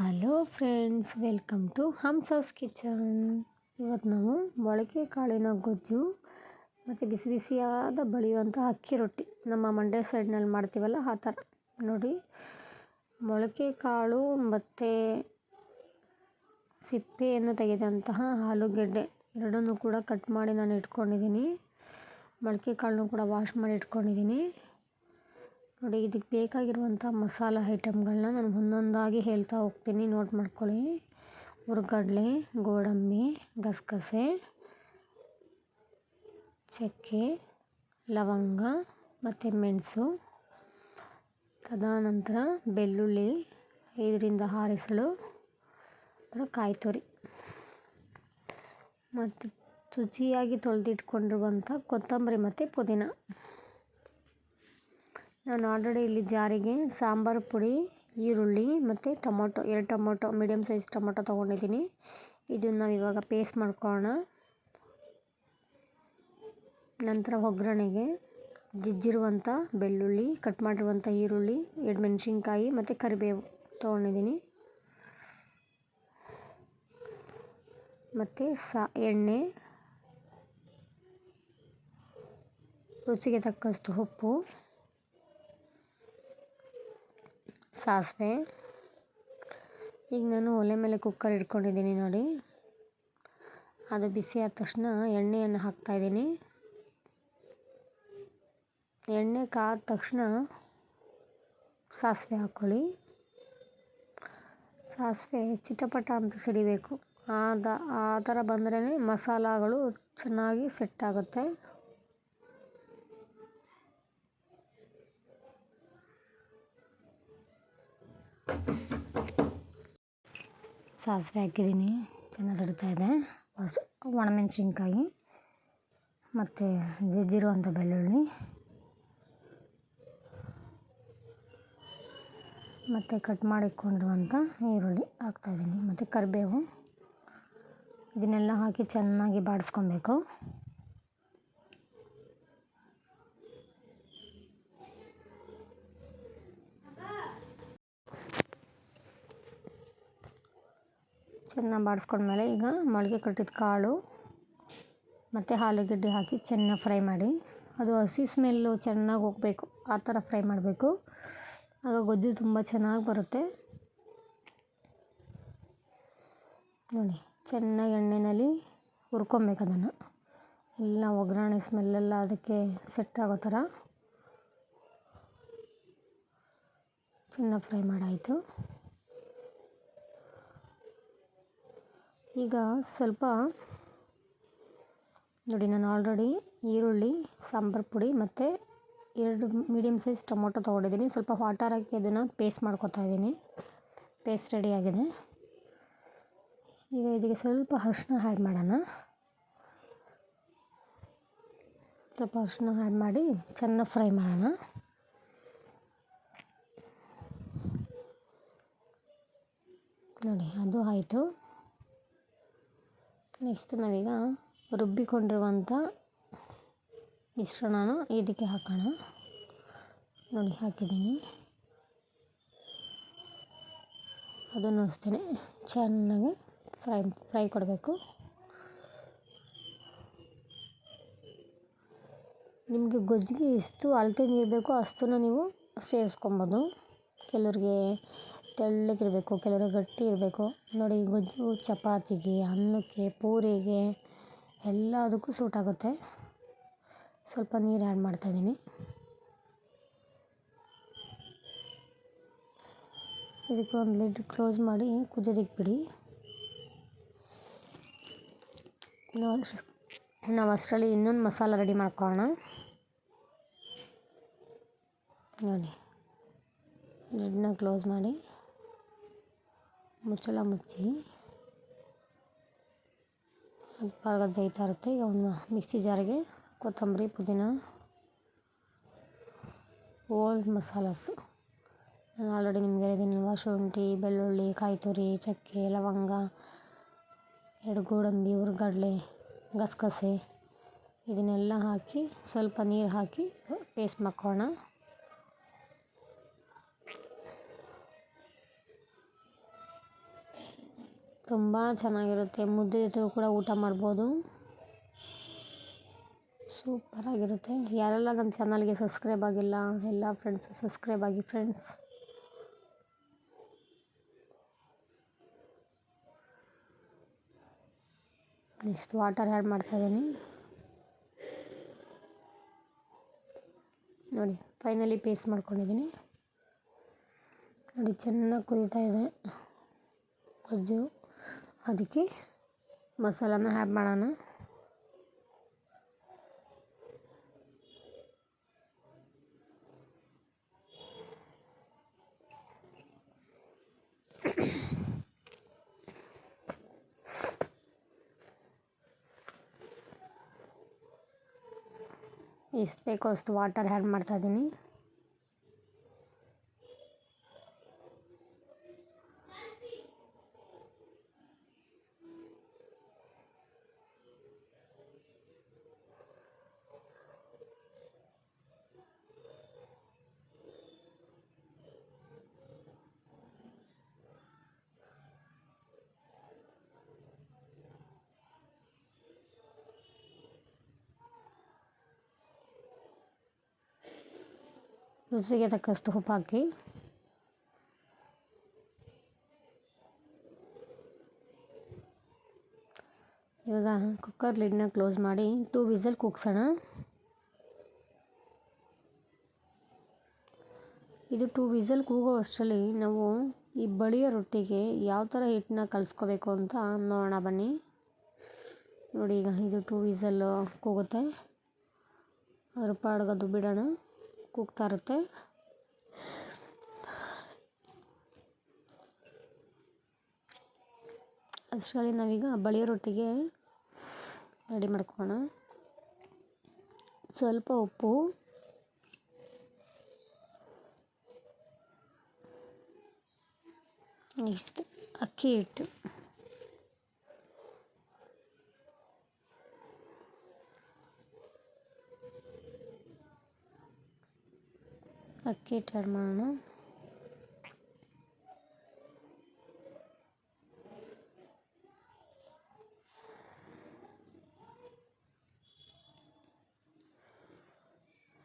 Hello friends, welcome to Hamsa's kitchen. ಇವತ್ತು ನಾವು ಮೊಳಕೆ ಕಾಳಿನ ಗೊಜ್ಜು ಮತ್ತು ಬಿಸಿ ಬಿಸಿಯಾದ ಬಳಿಯುವಂಥ ಅಕ್ಕಿ ರೊಟ್ಟಿ. ನಮ್ಮ ಮಂಡ್ಯ ಸೈಡ್ನಲ್ಲಿ ಮಾಡ್ತೀವಲ್ಲ ಆ ಥರ. ನೋಡಿ, ಮೊಳಕೆ ಕಾಳು ಮತ್ತು ಸಿಪ್ಪೆಯನ್ನು ತೆಗೆದಂತಹ ಆಲೂಗೆಡ್ಡೆ. ಎರಡನ್ನೂ ಕೂಡ ಕಟ್ ಮಾಡಿ ನಾನು ಇಟ್ಕೊಂಡಿದ್ದೀನಿ. ಮೊಳಕೆ ಕಾಳನ್ನು ಕೂಡ ವಾಶ್ ಮಾಡಿ ಇಟ್ಕೊಂಡಿದ್ದೀನಿ. ನೋಡಿ, ಇದಕ್ಕೆ ಬೇಕಾಗಿರುವಂಥ ಮಸಾಲ ಐಟಮ್ಗಳನ್ನ ನಾನು ಒಂದೊಂದಾಗಿ ಹೇಳ್ತಾ ಹೋಗ್ತೀನಿ. ನೋಟ್ ಮಾಡ್ಕೊಳ್ಳಿ. ಹುರ್ಗಡ್ಲೆ, ಗೋಡಂಬಿ, ಗಸಗಸೆ, ಚಕ್ಕೆ, ಲವಂಗ ಮತ್ತು ಮೆಣಸು. ತದನಂತರ ಬೆಳ್ಳುಳ್ಳಿ, ಐದರಿಂದ ಹಾರಿಸಲು ಕಾಯಿ ತುರಿ. ಮತ್ತು ರುಚಿಯಾಗಿ ತೊಳೆದಿಟ್ಕೊಂಡಿರುವಂಥ ಕೊತ್ತಂಬರಿ ಮತ್ತು ಪುದೀನ. ನಾನು ಆಲ್ರೆಡಿ ಇಲ್ಲಿ ಜಾರಿಗೆ ಸಾಂಬಾರು ಪುಡಿ, ಈರುಳ್ಳಿ ಮತ್ತು ಟೊಮೊಟೊ, ಎರಡು ಟೊಮೊಟೊ ಮೀಡಿಯಮ್ ಸೈಜ್ ಟೊಮೊಟೊ ತೊಗೊಂಡಿದ್ದೀನಿ. ಇದನ್ನು ಇವಾಗ ಪೇಸ್ಟ್ ಮಾಡ್ಕೊಳ್ಳೋಣ ನಂತರ ಒಗ್ಗರಣೆಗೆ ಜಿಜ್ಜಿರುವಂಥ ಬೆಳ್ಳುಳ್ಳಿ ಕಟ್ ಮಾಡಿರುವಂಥ ಈರುಳ್ಳಿ ಎರಡು ಮೆಣಸಿನ್ಕಾಯಿ ಮತ್ತು ಕರಿಬೇವು ತೊಗೊಂಡಿದ್ದೀನಿ. ಮತ್ತು ಸಾ, ಎಣ್ಣೆ, ರುಚಿಗೆ ತಕ್ಕಷ್ಟು ಉಪ್ಪು. ಸಾಸಿವೆ. ಈಗ ನಾನು ಒಲೆ ಮೇಲೆ ಕುಕ್ಕರ್ ಇಟ್ಕೊಂಡಿದ್ದೀನಿ ನೋಡಿ. ಅದು ಬಿಸಿ ಆದ ತಕ್ಷಣ ಎಣ್ಣೆಯನ್ನು ಹಾಕ್ತಾಯಿದ್ದೀನಿ ಎಣ್ಣೆ ಕಾದ ತಕ್ಷಣ ಸಾಸಿವೆ ಹಾಕ್ಕೊಳ್ಳಿ ಸಾಸಿವೆ ಚಿಟಪಟ ಅಂತ ಸಿಡಿಬೇಕು. ಆದ, ಆ ಥರ ಬಂದ್ರೇ ಮಸಾಲಗಳು ಚೆನ್ನಾಗಿ ಸೆಟ್ ಆಗುತ್ತೆ. ಸಾಸಿವೆ ಹಾಕಿದ್ದೀನಿ. ಚೆನ್ನಾಗಿ ಇದೆ. ಹಸಿ ಒಣಮೆಣ್ಸಿನ್ಕಾಯಿ ಮತ್ತು ಜಜ್ಜಿರುವಂಥ ಬೆಳ್ಳುಳ್ಳಿ ಮತ್ತು ಕಟ್ ಮಾಡಿಕೊಂಡಿರುವಂಥ ಈರುಳ್ಳಿ ಹಾಕ್ತಾಯಿದ್ದೀನಿ ಮತ್ತು ಕರಿಬೇವು ಇದನ್ನೆಲ್ಲ ಹಾಕಿ ಚೆನ್ನಾಗಿ ಬಾಡಿಸ್ಕೊಬೇಕು. ಚೆನ್ನಾಗಿ ಬಾಡಿಸ್ಕೊಂಡ್ಮೇಲೆ ಈಗ ಮೊಳಕೆ ಕಟ್ಟಿದ ಕಾಳು ಮತ್ತು ಆಲೂಗಡ್ಡೆ ಹಾಕಿ ಚೆನ್ನಾಗಿ ಫ್ರೈ ಮಾಡಿ. ಅದು ಹಸಿ ಸ್ಮೆಲ್ಲು ಚೆನ್ನಾಗಿ ಹೋಗಬೇಕು. ಆ ಥರ ಫ್ರೈ ಮಾಡಬೇಕು. ಆಗ ಗೊಜ್ಜು ತುಂಬ ಚೆನ್ನಾಗಿ ಬರುತ್ತೆ. ನೋಡಿ, ಚೆನ್ನಾಗಿ ಎಣ್ಣೆಯಲ್ಲಿ ಹುರ್ಕೊಬೇಕು ಅದನ್ನು. ಎಲ್ಲ ಒಗ್ಗರಣೆ ಸ್ಮೆಲ್ಲೆಲ್ಲ ಅದಕ್ಕೆ ಸೆಟ್ ಆಗೋ ಥರ. ಚೆನ್ನಾಗಿ ಫ್ರೈ ಮಾಡಾಯಿತು. ಈಗ ಸ್ವಲ್ಪ ನೋಡಿ, ನಾನು ಆಲ್ರೆಡಿ ಈರುಳ್ಳಿ, ಸಾಂಬಾರು ಪುಡಿ ಮತ್ತು ಎರಡು ಮೀಡಿಯಮ್ ಸೈಜ್ ಟೊಮೊಟೊ ತೊಗೊಂಡಿದ್ದೀನಿ. ಸ್ವಲ್ಪ ವಾಟರ್ ಹಾಕಿ ಅದನ್ನು ಪೇಸ್ಟ್ ಮಾಡ್ಕೊತಾ ಇದ್ದೀನಿ. ಪೇಸ್ಟ್ ರೆಡಿಯಾಗಿದೆ ಈಗ ಇದಕ್ಕೆ ಸ್ವಲ್ಪ ಅರ್ಶಿನ ಆ್ಯಡ್ ಮಾಡೋಣ. ಸ್ವಲ್ಪ ಅರ್ಶಿನ ಆ್ಯಡ್ ಮಾಡಿ ಚೆನ್ನಾಗಿ ಫ್ರೈ ಮಾಡೋಣ. ನೋಡಿ, ಅದು ಆಯಿತು. ನೆಕ್ಸ್ಟ್ ನಾವೀಗ ರುಬ್ಬಿಕೊಂಡಿರುವಂಥ ಮಿಶ್ರಣನ ಇದಕ್ಕೆ ಹಾಕೋಣ. ನೋಡಿ, ಹಾಕಿದ್ದೀನಿ. ಅದನ್ನು ಅಷ್ಟೇ ಚೆನ್ನಾಗಿ ಫ್ರೈ ಫ್ರೈ ಕೊಡಬೇಕು. ನಿಮಗೆ ಗೊಜ್ಜಿಗೆ ಎಷ್ಟು ಅಳತೆ ನೀರು ಬೇಕೋ ಅಷ್ಟನ್ನು ನೀವು ಸೇರಿಸ್ಕೊಬೋದು. ಕೆಲವ್ರಿಗೆ ತೆಳ್ಳಗಿರಬೇಕು, ಕೆಲವರು ಗಟ್ಟಿ ಇರಬೇಕು ನೋಡಿ, ಗೊಜ್ಜು, ಚಪಾತಿಗೆ, ಅನ್ನಕ್ಕೆ, ಪೂರಿಗೆ ಎಲ್ಲದಕ್ಕೂ ಸೂಟ್ ಆಗುತ್ತೆ. ಸ್ವಲ್ಪ ನೀರು ಆ್ಯಡ್ ಮಾಡ್ತಾಯಿದ್ದೀನಿ ಇದಕ್ಕೆ ಒಂದು ಲಿಡ್ ಕ್ಲೋಸ್ ಮಾಡಿ ಕುದಿಯೋದಕ್ಕೆ ಬಿಡಿ. ನಾವು ನಾವು ಅಷ್ಟರಲ್ಲಿ ಇನ್ನೊಂದು ಮಸಾಲ ರೆಡಿ ಮಾಡ್ಕೊಳ್ಳೋಣ. ನೋಡಿ ಲಿಡ್ನ ಕ್ಲೋಸ್ ಮಾಡಿ. ಮುಚ್ಚಳ ಮುಚ್ಚಿ ಅದು ಬೇಯ್ತಾ ಇರುತ್ತೆ. ಈಗ ಒಂದು ಮಿಕ್ಸಿ ಜಾರಿಗೆ ಕೊತ್ತಂಬರಿ, ಪುದೀನ, ಓಲ್ಡ್ ಮಸಾಲಾಸು. ನಾನು ಆಲ್ರೆಡಿ ನಿಮ್ಗೆ ಹೇಳಿದ್ದೀನಲ್ವ ಶುಂಠಿ, ಬೆಳ್ಳುಳ್ಳಿ ಕಾಯಿ ತುರಿ ಚಕ್ಕೆ, ಲವಂಗ, ಎರಡು ಗೋಡಂಬಿ, ಹುರ್ಗಡ್ಲೆ, ಗಸಗಸೆ. ಇದನ್ನೆಲ್ಲ ಹಾಕಿ ಸ್ವಲ್ಪ ನೀರು ಹಾಕಿ, ಪೇಸ್ಟ್ ಮಾಡ್ಕೊಳ್ಳೋಣ. ತುಂಬ ಚೆನ್ನಾಗಿರುತ್ತೆ. ಮುದ್ದೆ ಜೊತೆಗೂ ಕೂಡ ಊಟ ಮಾಡ್ಬೋದು. ಸೂಪರಾಗಿರುತ್ತೆ ಯಾರೆಲ್ಲ ನಮ್ಮ ಚಾನಲ್ಗೆ ಸಬ್ಸ್ಕ್ರೈಬ್ ಆಗಿಲ್ಲ, ಎಲ್ಲ ಫ್ರೆಂಡ್ಸು ಸಬ್ಸ್ಕ್ರೈಬ್ ಆಗಿ ಫ್ರೆಂಡ್ಸ್ ನೆಕ್ಸ್ಟ್ ವಾಟರ್ ಆ್ಯಡ್ ಮಾಡ್ತಾಯಿದ್ದೀನಿ ನೋಡಿ ಫೈನಲಿ ಪೇಸ್ಟ್ ಮಾಡ್ಕೊಂಡಿದ್ದೀನಿ. ನೋಡಿ, ಚೆನ್ನಾಗಿ ಕುದೀತಾ ಇದೆ. ಗೊಜ್ಜು. ಅದಕ್ಕೆ ಮಸಾಲಾನ ಆ್ಯಡ್ ಮಾಡೋಣ ಎಷ್ಟು ಬೇಕೋ ಅಷ್ಟು ವಾಟರ್ ಆ್ಯಡ್ ಮಾಡ್ತಾಯಿದ್ದೀನಿ ರುಚಿಗೆ ತಕ್ಕಷ್ಟು ಉಪ್ಪು ಹಾಕಿ. ಇವಾಗ ಕುಕ್ಕರ್ ಲಿಡ್ನ ಕ್ಲೋಸ್ ಮಾಡಿ ಟೂ ವಿಸಲ್ ಕೂಗ್ಸೋಣ. ಇದು ಟೂ ವಿಸಲ್ ಕೂಗೋ ಅಷ್ಟರಲ್ಲಿ ನಾವು ಈ ಬಳಿಯ ರೊಟ್ಟಿಗೆ ಯಾವ ಥರ ಹಿಟ್ಟನ್ನ ಕಲಿಸ್ಕೋಬೇಕು ಅಂತ ನೋಡೋಣ ಬನ್ನಿ. ನೋಡಿ ಈಗ ಇದು ಟೂ ವಿಸಲ್ ಕೂಗುತ್ತೆ. ಅದ್ರ ಪಾಡ್ಗದು ಬಿಡೋಣ. ಕೂಗ್ತಾ ಇರುತ್ತೆ. ಅಷ್ಟರಲ್ಲಿ ನಾವೀಗ ಬಳಿಯೋ ರೊಟ್ಟಿಗೆ ರೆಡಿ ಮಾಡ್ಕೊಳ್ಳೋಣ. ಸ್ವಲ್ಪ ಉಪ್ಪು. ನೆಕ್ಸ್ಟ್ ಅಕ್ಕಿ ಹಿಟ್ಟು. ಅಕ್ಕಿ ಹಿಟ್ಟು ಮಾಡೋಣ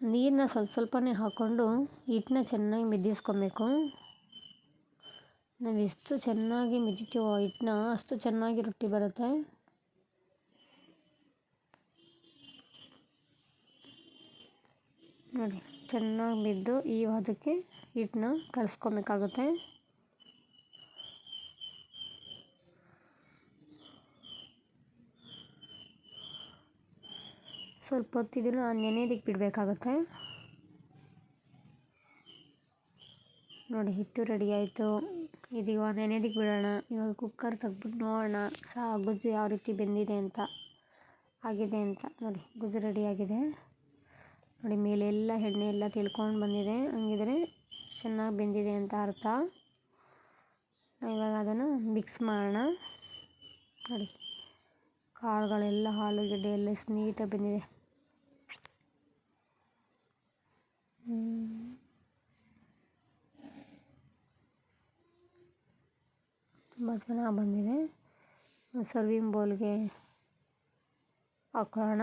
ನೀರನ್ನ ಸ್ವಲ್ಪ ಸ್ವಲ್ಪನೇ ಹಾಕ್ಕೊಂಡು ಹಿಟ್ಟನ್ನ ಚೆನ್ನಾಗಿ ಮಿದ್ದಿಸ್ಕೊಬೇಕು ನಾವು ಎಷ್ಟು ಚೆನ್ನಾಗಿ ಮಿದಿತೀವೋ ಹಿಟ್ಟನ್ನ ಅಷ್ಟು ಚೆನ್ನಾಗಿ ರೊಟ್ಟಿ ಬರುತ್ತೆ. ನೋಡಿ. ಚೆನ್ನಾಗಿ ಬಿದ್ದು ಈ ಅದಕ್ಕೆ ಹಿಟ್ಟನ್ನ ಕಲಸ್ಕೊಬೇಕಾಗುತ್ತೆ. ಸ್ವಲ್ಪ ಹೊತ್ತು ಇದನ್ನು ನೆನೆಯೋದಕ್ಕೆ ಬಿಡಬೇಕಾಗುತ್ತೆ. ನೋಡಿ, ಹಿಟ್ಟು ರೆಡಿ ಆಯಿತು. ಇದೀಗ ನೆನೆಯೋದಕ್ಕೆ ಬಿಡೋಣ. ಇವಾಗ ಕುಕ್ಕರ್ ತೆಗ್ದ್ಬಿಟ್ಟು ನೋಡೋಣ, ಸಾ ಗುಜ್ಜು ಯಾವ ರೀತಿ ಬೆಂದಿದೆ ಅಂತ, ಆಗಿದೆ ಅಂತ. ನೋಡಿ, ಗೊಜ್ಜು ರೆಡಿ ಆಗಿದೆ. ನೋಡಿ, ಮೇಲೆಲ್ಲ ಎಣ್ಣೆ ಎಲ್ಲ ತಿಳ್ಕೊಂಡು ಬಂದಿದೆ. ಹಂಗಿದ್ರೆ ಚೆನ್ನಾಗಿ ಬೆಂದಿದೆ ಅಂತ ಅರ್ಥ. ಇವಾಗ ಅದನ್ನು ಮಿಕ್ಸ್ ಮಾಡೋಣ. ನೋಡಿ, ಕಾಳುಗಳೆಲ್ಲ, ಆಲೂಗಡ್ಡೆ ಎಲ್ಲ ನೀಟಾಗಿ ಬಂದಿದೆ. ತುಂಬ ಚೆನ್ನಾಗಿ ಬಂದಿದೆ. ಸರ್ವಿಂಗ್ ಬೌಲ್ಗೆ ಹಾಕೋಣ.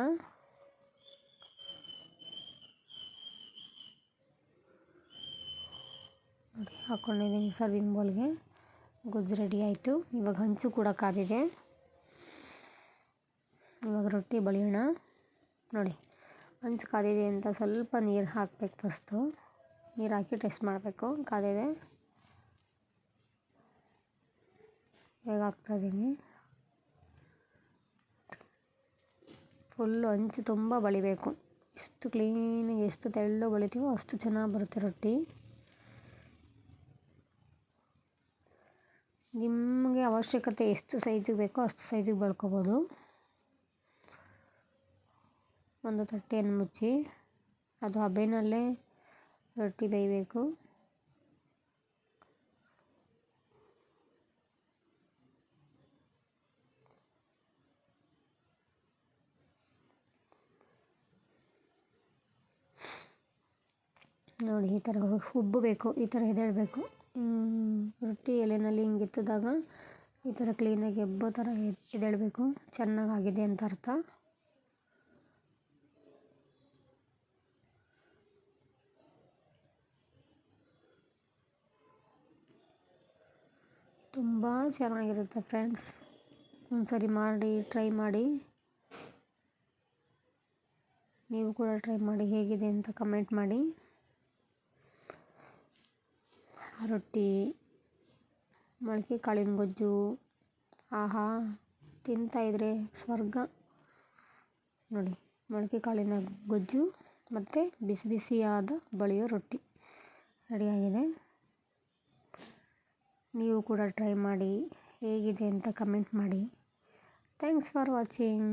ಹಾಕ್ಕೊಂಡಿದ್ದೀನಿ ಸರ್ವಿಂಗ್ ಬೌಲ್ಗೆ ಗೊಜ್ಜು ರೆಡಿ ಆಯಿತು. ಇವಾಗ ಹಂಚು ಕೂಡ ಕಾದಿದೆ. ಇವಾಗ ರೊಟ್ಟಿ ಬಳಿಯೋಣ. ನೋಡಿ, ಹಂಚು ಕಾದಿದೆ ಅಂತ ಸ್ವಲ್ಪ ನೀರು ಹಾಕಬೇಕು ಫಸ್ಟು ನೀರು ಹಾಕಿ ಟೆಸ್ಟ್ ಮಾಡಬೇಕು. ಕಾದಿದೆ. ಇವಾಗ ಹಾಕ್ತಾಯಿದ್ದೀನಿ ಫುಲ್ಲು ಹಂಚು ತುಂಬ ಬಳಿಬೇಕು. ಎಷ್ಟು ಕ್ಲೀನಾಗಿ ಎಷ್ಟು ತೆಳ್ಳು ಬಳಿತೀವೋ ಅಷ್ಟು ಚೆನ್ನಾಗಿ ಬರುತ್ತೆ ರೊಟ್ಟಿ. ನಿಮಗೆ ಅವಶ್ಯಕತೆ ಎಷ್ಟು ಸೈಜಿಗೆ ಬೇಕೋ ಅಷ್ಟು ಸೈಜಿಗೆ ಬಳ್ಕೊಬೋದು. ಒಂದು ತಟ್ಟೆಯನ್ನು ಮುಚ್ಚಿ, ಅದು ಹಬೆನಲ್ಲೇ ರೊಟ್ಟಿ ಬೇಯಬೇಕು. ನೋಡಿ, ಈ ಥರ ಉಬ್ಬಬೇಕು, ಈ ಥರ ಎದ್ದೇಳಬೇಕು ರೊಟ್ಟಿ ಎಲೆಯಲ್ಲಿ ಹಿಂಗೆ ಎತ್ತಿದಾಗ ಈ ಥರ ಕ್ಲೀನಾಗಿ ಎಬ್ಬೋ ಥರ ಎದ್ದೇಳಬೇಕು. ಚೆನ್ನಾಗಾಗಿದೆ ಅಂತ ಅರ್ಥ. ತುಂಬ ಚೆನ್ನಾಗಿರುತ್ತೆ ಫ್ರೆಂಡ್ಸ್ ಒಂದ್ಸರಿ ಮಾಡಿ ಟ್ರೈ ಮಾಡಿ. ನೀವು ಕೂಡ ಟ್ರೈ ಮಾಡಿ, ಹೇಗಿದೆ ಅಂತ ಕಮೆಂಟ್ ಮಾಡಿ. ರೊಟ್ಟಿ ಮೊಳಕೆ ಕಾಳಿನ ಗೊಜ್ಜು, ಆಹಾ ತಿಂತಾಯಿದ್ರೆ ಸ್ವರ್ಗ. ನೋಡಿ ಮೊಳಕೆ ಕಾಳಿನ ಗೊಜ್ಜು ಮತ್ತು ಬಿಸಿ ಬಿಸಿಯಾದ ಬಳಿಯೋ ರೊಟ್ಟಿ ರೆಡಿಯಾಗಿದೆ ನೀವು ಕೂಡ ಟ್ರೈ ಮಾಡಿ, ಹೇಗಿದೆ ಅಂತ ಕಮೆಂಟ್ ಮಾಡಿ. Thanks for watching.